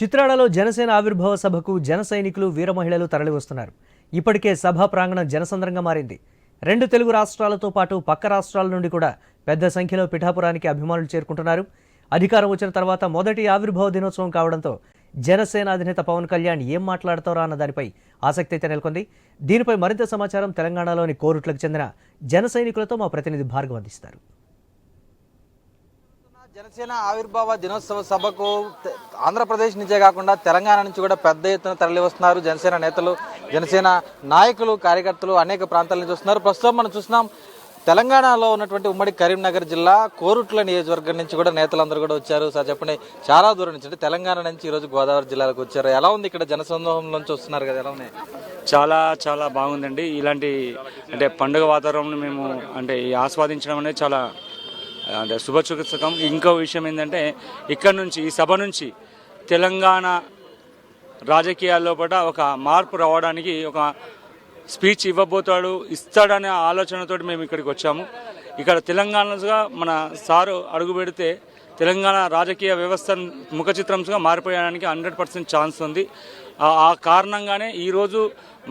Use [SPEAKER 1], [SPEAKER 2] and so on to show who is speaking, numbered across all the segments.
[SPEAKER 1] చిత్రాలలో జనసేన ఆవిర్భావ సభకు జన సైనికులు వీర మహిళలు తరలివస్తున్నారు. ఇప్పటికే సభా ప్రాంగణం జనసంద్రంగా మారింది. రెండు తెలుగు రాష్ట్రాలతో పాటు పక్క రాష్ట్రాల నుండి కూడా పెద్ద సంఖ్యలో పిఠాపురానికి అభిమానులు చేరుకుంటున్నారు. అధికారం వచ్చిన తర్వాత మొదటి ఆవిర్భావ దినోత్సవం కావడంతో జనసేన అధినేత పవన్ కళ్యాణ్ ఏం మాట్లాడతారా అన్న దానిపై ఆసక్తి అయితే నెలకొంది. దీనిపై మరింత సమాచారం తెలంగాణలోని కోరుట్లకు చెందిన జన సైనికులతో మా ప్రతినిధి భార్గవ అందిస్తారు.
[SPEAKER 2] జనసేన ఆవిర్భావ దినోత్సవ సభకు ఆంధ్రప్రదేశ్ నుంచే కాకుండా తెలంగాణ నుంచి కూడా పెద్ద ఎత్తున తరలి వస్తున్నారు జనసేన నేతలు జనసేన నాయకులు కార్యకర్తలు అనేక ప్రాంతాల నుంచి వస్తున్నారు. ప్రస్తుతం మనం చూస్తున్నాం తెలంగాణలో ఉన్నటువంటి ఉమ్మడి కరీంనగర్ జిల్లా కోరుట్ల నియోజకవర్గం నుంచి కూడా నేతలందరూ కూడా వచ్చారు. సార్ చెప్పండి చాలా దూరం నుంచి అంటే తెలంగాణ నుంచి ఈరోజు గోదావరి జిల్లాలకు వచ్చారు. ఎలా ఉంది ఇక్కడ జనసందోహం నుంచి వస్తున్నారు కదా ఎలా ఉన్నాయి?
[SPEAKER 3] చాలా చాలా బాగుందండి. ఇలాంటి అంటే పండుగ వాతావరణం మేము అంటే ఆస్వాదించడం అనేది చాలా అంటే శుభచికిత్సకం. ఇంకో విషయం ఏంటంటే ఇక్కడ నుంచి ఈ సభ నుంచి తెలంగాణ రాజకీయాల్లో పట ఒక మార్పు రావడానికి ఒక స్పీచ్ ఇవ్వబోతాడు ఇస్తాడనే ఆలోచనతో మేము ఇక్కడికి వచ్చాము. ఇక్కడ తెలంగాణగా మన సారు అడుగు పెడితే తెలంగాణ రాజకీయ వ్యవస్థ ముఖ చిత్రంగా మారిపోయడానికి హండ్రెడ్ పర్సెంట్ ఛాన్స్ ఉంది. ఆ కారణంగానే ఈరోజు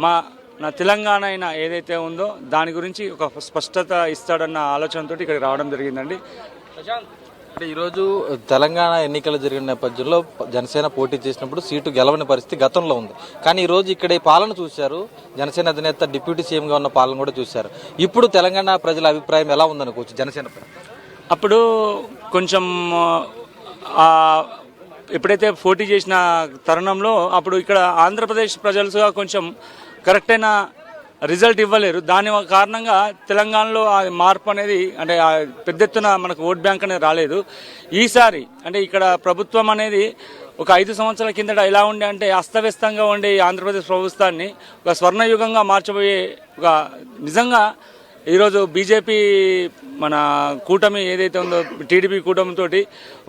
[SPEAKER 3] మా నా తెలంగాణ అయినా ఏదైతే ఉందో దాని గురించి ఒక స్పష్టత ఇస్తాడన్న ఆలోచనతోటి ఇక్కడికి రావడం జరిగిందండి.
[SPEAKER 2] అంటే ఈరోజు తెలంగాణ ఎన్నికలు జరిగిన నేపథ్యంలో జనసేన పోటీ చేసినప్పుడు సీటు గెలవని పరిస్థితి గతంలో ఉంది. కానీ ఈ రోజు ఇక్కడ ఈ పాలన చూశారు. జనసేన అధినేత డిప్యూటీ సీఎంగా ఉన్న పాలన కూడా చూశారు. ఇప్పుడు తెలంగాణ ప్రజల అభిప్రాయం ఎలా ఉందనుకోవచ్చు జనసేనపై
[SPEAKER 3] అప్పుడు కొంచెం ఎప్పుడైతే పోటీ చేసిన తరుణంలో అప్పుడు ఇక్కడ ఆంధ్రప్రదేశ్ ప్రజలుగా కొంచెం కరెక్ట్ అయిన రిజల్ట్ ఇవ్వలేరు. దాని కారణంగా తెలంగాణలో ఆ మార్పు అనేది అంటే ఆ పెద్ద ఎత్తున మనకు ఓట్ బ్యాంక్ అనేది రాలేదు. ఈసారి అంటే ఇక్కడ ప్రభుత్వం అనేది ఒక ఐదు సంవత్సరాల కిందట ఎలా ఉండే అంటే అస్తవ్యస్తంగా ఉండే ఆంధ్రప్రదేశ్ ప్రభుత్వాన్ని ఒక స్వర్ణయుగంగా మార్చబోయే ఒక నిజంగా ఈరోజు బీజేపీ మన కూటమి ఏదైతే ఉందో టీడీపీ కూటమితో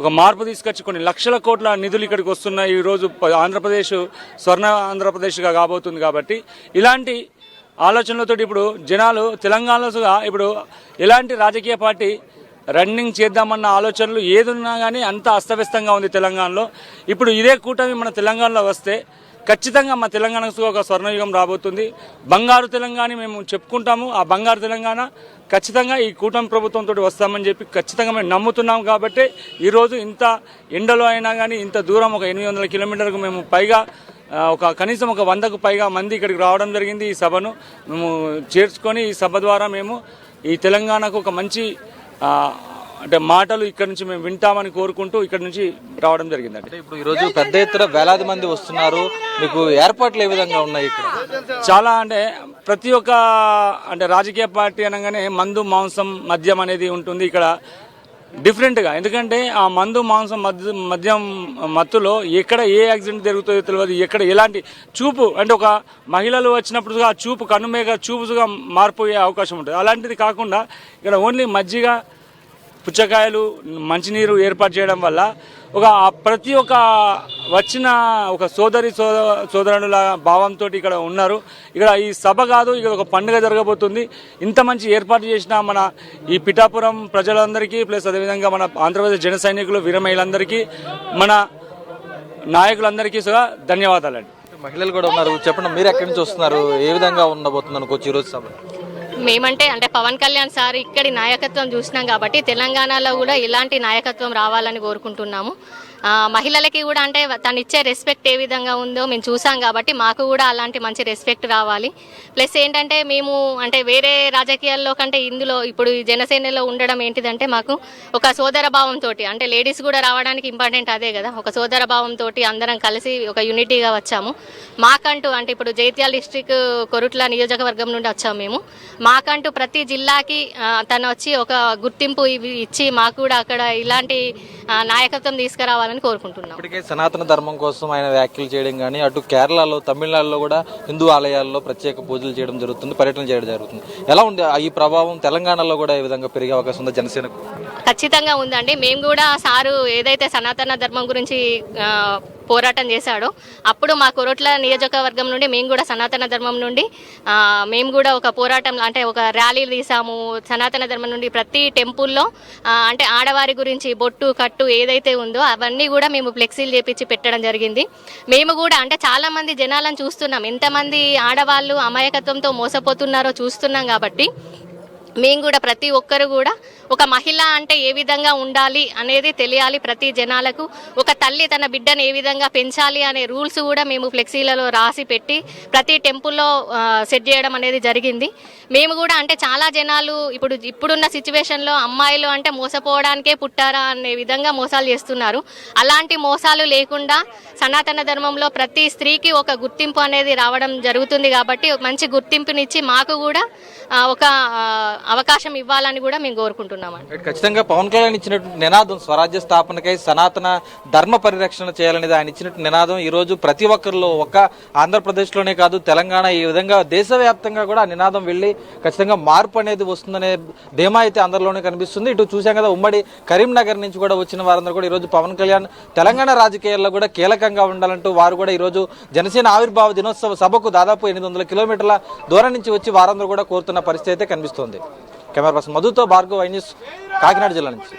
[SPEAKER 3] ఒక మార్పు తీసుకొచ్చి కొన్ని లక్షల కోట్ల నిధులు ఇక్కడికి వస్తున్నాయి. ఈరోజు ఆంధ్రప్రదేశ్ స్వర్ణ ఆంధ్రప్రదేశ్గా కాబోతుంది కాబట్టి ఇలాంటి ఆలోచనలతో ఇప్పుడు జనాలు తెలంగాణలో ఇప్పుడు ఎలాంటి రాజకీయ పార్టీ రన్నింగ్ చేద్దామన్న ఆలోచనలు ఏదున్నా కానీ అంత అస్తవ్యస్తంగా ఉంది తెలంగాణలో. ఇప్పుడు ఇదే కూటమి మన తెలంగాణలో వస్తే ఖచ్చితంగా మా తెలంగాణకు ఒక స్వర్ణయుగం రాబోతుంది. బంగారు తెలంగాణ మేము చెప్పుకుంటాము. ఆ బంగారు తెలంగాణ ఖచ్చితంగా ఈ కూటమి ప్రభుత్వంతో వస్తామని చెప్పి ఖచ్చితంగా మేము నమ్ముతున్నాం కాబట్టి ఈరోజు ఇంత ఎండలో అయినా కానీ ఇంత దూరం ఒక ఎనిమిది వందల కిలోమీటర్లకు మేము పైగా ఒక కనీసం ఒక వందకు పైగా మంది ఇక్కడికి రావడం జరిగింది ఈ సభను. మేము చేర్చుకొని ఈ సభ ద్వారా మేము ఈ తెలంగాణకు ఒక మంచి అంటే మాటలు ఇక్కడ నుంచి మేము వింటామని కోరుకుంటూ ఇక్కడ నుంచి రావడం జరిగిందండి.
[SPEAKER 2] అంటే ఇప్పుడు ఈరోజు పెద్ద ఎత్తున వేలాది మంది వస్తున్నారు. మీకు ఏర్పాట్లు ఏ విధంగా ఉన్నాయి ఇక్కడ?
[SPEAKER 3] చాలా అంటే ప్రతి ఒక్క అంటే రాజకీయ పార్టీ అనగానే మందు మాంసం మద్యం అనేది ఉంటుంది ఇక్కడ. డిఫరెంట్గా ఎందుకంటే ఆ మందు మాంసం మద్య మద్యం మత్తులో ఎక్కడ ఏ యాక్సిడెంట్ జరుగుతుందో తెలియదు. ఎక్కడ ఎలాంటి చూపు అంటే ఒక మహిళలు వచ్చినప్పుడు ఆ చూపు కనుమేగా చూపుగా మారిపోయే అవకాశం ఉంటుంది. అలాంటిది కాకుండా ఇక్కడ ఓన్లీ మజ్జిగ పుచ్చకాయలు మంచినీరు ఏర్పాటు చేయడం వల్ల ఒక ప్రతి ఒక్క వచ్చిన ఒక సోదరి సోద సోదరుల భావంతో ఇక్కడ ఉన్నారు. ఇక్కడ ఈ సభ కాదు ఇక్కడ ఒక పండుగ జరగబోతుంది. ఇంత మంచి ఏర్పాటు చేసిన మన ఈ పిఠాపురం ప్రజలందరికీ ప్లస్ అదేవిధంగా మన ఆంధ్రప్రదేశ్ జన సైనికులు వీరమహిళలందరికీ మన నాయకులందరికీ కూడా ధన్యవాదాలండి.
[SPEAKER 2] మహిళలు కూడా ఉన్నారు. చెప్పండి మీరు ఎక్కడి నుంచి వస్తున్నారు? ఏ విధంగా ఉండబోతుంది అనుకోవచ్చు ఈరోజు సభ?
[SPEAKER 4] మేమంటే అంటే పవన్ కళ్యాణ్ సార్ ఇక్కడి నాయకత్వం చూసినాం కాబట్టి తెలంగాణలో కూడా ఇలాంటి నాయకత్వం రావాలని కోరుకుంటున్నాము. మహిళలకి కూడా అంటే తను ఇచ్చే రెస్పెక్ట్ ఏ విధంగా ఉందో మేము చూసాం కాబట్టి మాకు కూడా అలాంటి మంచి రెస్పెక్ట్ రావాలి. ప్లస్ ఏంటంటే మేము అంటే వేరే రాజకీయాల్లో కంటే ఇందులో ఇప్పుడు ఈ జనసేనలో ఉండడం ఏంటిదంటే మాకు ఒక సోదర భావంతో అంటే లేడీస్ కూడా రావడానికి ఇంపార్టెంట్ అదే కదా. ఒక సోదర భావంతో అందరం కలిసి ఒక యూనిటీగా వచ్చాము. మాకంటూ అంటే ఇప్పుడు జైత్యాల డిస్ట్రిక్ట్ కొరుట్ల నియోజకవర్గం నుండి వచ్చాము మేము. మాకంటూ ప్రతి జిల్లాకి తను వచ్చి ఒక గుర్తింపు ఇవి ఇచ్చి మాకు కూడా అక్కడ ఇలాంటి నాయకత్వం తీసుకురావాలని కోరుకుంటున్నాం.
[SPEAKER 2] ఇప్పటికే సనాతన ధర్మం కోసం ఆయన వ్యాఖ్యలు చేయడం కానీ అటు కేరళలో తమిళనాడులో కూడా హిందూ ఆలయాల్లో ప్రత్యేక పూజలు చేయడం జరుగుతుంది పర్యటన చేయడం జరుగుతుంది. ఎలా ఉంది ఈ ప్రభావం తెలంగాణలో కూడా ఏ విధంగా పెరిగే అవకాశం ఉందో జనసేనకు?
[SPEAKER 4] ఖచ్చితంగా ఉందండి. మేము కూడా సారు ఏదైతే సనాతన ధర్మం గురించి పోరాటం చేశాడో. అప్పుడు మా కొరట్ల నియోజకవర్గం నుండి మేము కూడా సనాతన ధర్మం నుండి మేము కూడా ఒక పోరాటం అంటే ఒక ర్యాలీలు తీసాము. సనాతన ధర్మం నుండి ప్రతి టెంపుల్లో అంటే ఆడవారి గురించి బొట్టు కట్టు ఏదైతే ఉందో అవన్నీ కూడా మేము ఫ్లెక్సీలు చేపించి పెట్టడం జరిగింది. మేము కూడా అంటే చాలా మంది జనాలను చూస్తున్నాం. ఎంతమంది ఆడవాళ్ళు అమాయకత్వంతో మోసపోతున్నారో చూస్తున్నాం కాబట్టి మేము కూడా ప్రతి ఒక్కరు కూడా ఒక మహిళ అంటే ఏ విధంగా ఉండాలి అనేది తెలియాలి ప్రతి జనాలకు. ఒక తల్లి తన బిడ్డను ఏ విధంగా పెంచాలి అనే రూల్స్ కూడా మేము ఫ్లెక్సీలలో రాసి పెట్టి ప్రతి టెంపుల్లో సెట్ చేయడం అనేది జరిగింది. మేము కూడా అంటే చాలా జనాలు ఇప్పుడు ఇప్పుడున్న సిచ్యువేషన్లో అమ్మాయిలు అంటే మోసపోవడానికే పుట్టారా అనే విధంగా మోసాలు చేస్తున్నారు. అలాంటి మోసాలు లేకుండా సనాతన ధర్మంలో ప్రతి స్త్రీకి ఒక గుర్తింపు అనేది రావడం జరుగుతుంది కాబట్టి మంచి గుర్తింపునిచ్చి మాకు కూడా ఒక అవకాశం ఇవ్వాలని కూడా మేము కోరుకుంటున్నామండి.
[SPEAKER 2] ఖచ్చితంగా పవన్ కళ్యాణ్ ఇచ్చినటువంటి నినాదం స్వరాజ్య స్థాపనకై సనాతన ధర్మ పరిరక్షణ చేయాలనేది ఆయన ఇచ్చినట్టు నినాదం ఈ రోజు ప్రతి ఒక్కరిలో ఒక ఆంధ్రప్రదేశ్లోనే కాదు తెలంగాణ ఈ విధంగా దేశవ్యాప్తంగా కూడా నినాదం వెళ్ళి ఖచ్చితంగా మార్పు అనేది వస్తుందనే ధీమా అయితే అందరిలోనే కనిపిస్తుంది. ఇటు చూసాం కదా ఉమ్మడి కరీంనగర్ నుంచి కూడా వచ్చిన వారందరూ కూడా ఈరోజు పవన్ కళ్యాణ్ తెలంగాణ రాజకీయాల్లో కూడా కీలకంగా ఉండాలంటూ వారు కూడా ఈరోజు జనసేన ఆవిర్భావ దినోత్సవ సభకు దాదాపు ఎనిమిది వందల కిలోమీటర్ల దూరం నుంచి వచ్చి వారందరూ కూడా కోరుతున్న పరిస్థితి అయితే కనిపిస్తోంది. కెమెరా పర్సన్ మధుతో భార్గవ్ ఐ న్యూస్ కాకినాడ జిల్లా నుంచి.